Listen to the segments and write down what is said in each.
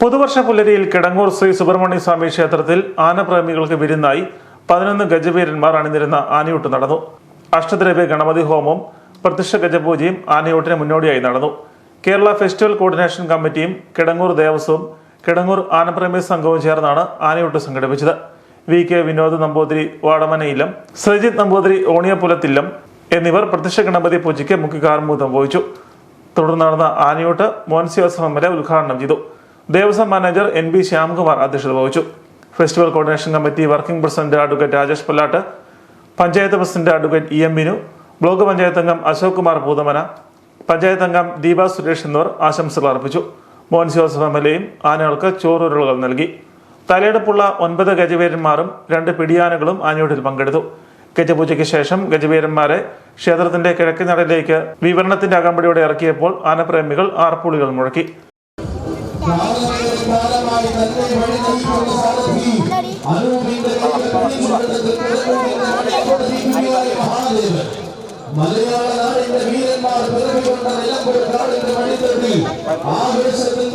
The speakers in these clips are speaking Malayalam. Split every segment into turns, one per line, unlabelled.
പുതുവർഷ പുലരിയിൽ കിടങ്ങൂർ ശ്രീ സുബ്രഹ്മണ്യ സ്വാമി ക്ഷേത്രത്തിൽ ആനപ്രേമികൾക്ക് വിരുന്നായി പതിനൊന്ന് ഗജവീരന്മാർ അണിനിരുന്ന ആനയൂട്ട് നടന്നു. അഷ്ടദ്രവ്യ ഗണപതി ഹോമവും പ്രത്യക്ഷ ഗജപൂജയും ആനയൂട്ടിന് മുന്നോടിയായി നടന്നു. കേരള ഫെസ്റ്റിവൽ കോർഡിനേഷൻ കമ്മിറ്റിയും കിടങ്ങൂർ ദേവസ്വവും കിടങ്ങൂർ ആനപ്രേമി സംഘവും ചേർന്നാണ് ആനയൂട്ട് സംഘടിപ്പിച്ചത്. വി കെ വിനോദ് നമ്പൂതിരി വാടമനയിലം ശ്രീജിത്ത് നമ്പൂതിരി ഓണിയപുലത്തില്ലം എന്നിവർ പ്രത്യക്ഷ ഗണപതി പൂജയ്ക്ക് മുഖ്യ കാർമുഖം വഹിച്ചു. തുടർന്ന് നടന്ന ആനയൂട്ട് മോൻസിയോസ് എം എൽ ഉദ്ഘാടനം ചെയ്തു. Devaswom manager N B Shyamkumar അധ്യക്ഷത വഹിച്ചു. Festival coordination committee working president advocate Rajesh Pallatt panchayat president advocate E M Binu block panchayat അംഗം അശോക് കുമാർ പൂതമന പഞ്ചായത്ത് അംഗം ദീപ സുരേഷ് എന്നിവർ ആശംസകൾ അർപ്പിച്ചു. മോഹൻ ജോസഫ് എം എൽ എയും ആനകൾക്ക് ചോറുരുളുകൾ നൽകി. തലയെടുപ്പുള്ള ഒൻപത് ഗജവീരന്മാരും രണ്ട് പിടിയാനകളും ആനയോട്ടിൽ പങ്കെടുത്തു. ഗജപൂജയ്ക്ക് ശേഷം ഗജവീരന്മാരെ ക്ഷേത്രത്തിന്റെ കിഴക്കൻ നടയിലേക്ക് വിവരണത്തിന്റെ അകമ്പടിയോടെ ഇറക്കിയപ്പോൾ ആനപ്രേമികൾ ആർപ്പുളികൾ മുഴക്കി.
காலமாய் தன்னை வழி நடத்தும் சாரதி மகாதேவர் மலையாள நாடு இந்த வீரன்மார் பெருமை கொண்ட நிலம் ஒரு காடு இந்த மனிதர்கள் ஆவேசத்தின்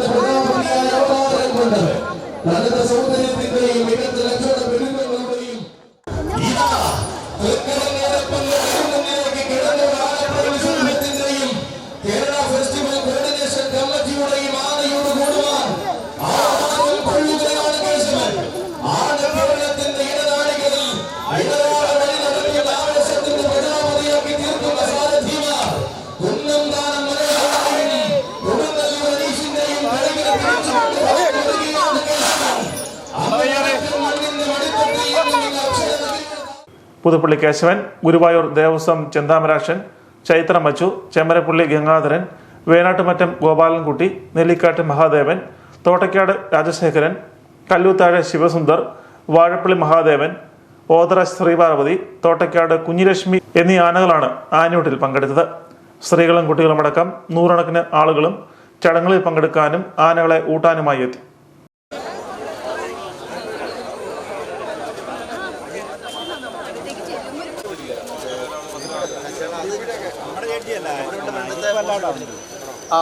പുതുപ്പള്ളി കേശവൻ ഗുരുവായൂർ ദേവസ്വം ചെന്താമരാക്ഷൻ ചൈത്ര മച്ചു ചെമ്മരപ്പള്ളി ഗംഗാധരൻ വേനാട്ടുമറ്റം ഗോപാലൻകുട്ടി നെല്ലിക്കാട്ട് മഹാദേവൻ തോട്ടക്കാട് രാജശേഖരൻ കല്ലൂത്താഴെ ശിവസുന്ദർ വാഴപ്പള്ളി മഹാദേവൻ ഓതറ ശ്രീപാർവതി തോട്ടക്കാട് കുഞ്ഞിലക്ഷ്മി എന്നീ ആനകളാണ് ആനയൂട്ടിൽ പങ്കെടുത്തത്. സ്ത്രീകളും കുട്ടികളുമടക്കം നൂറുകണക്കിന് ആളുകളും ചടങ്ങുകളിൽ പങ്കെടുക്കാനും ആനകളെ ഊട്ടാനുമായി എത്തി.
ആ.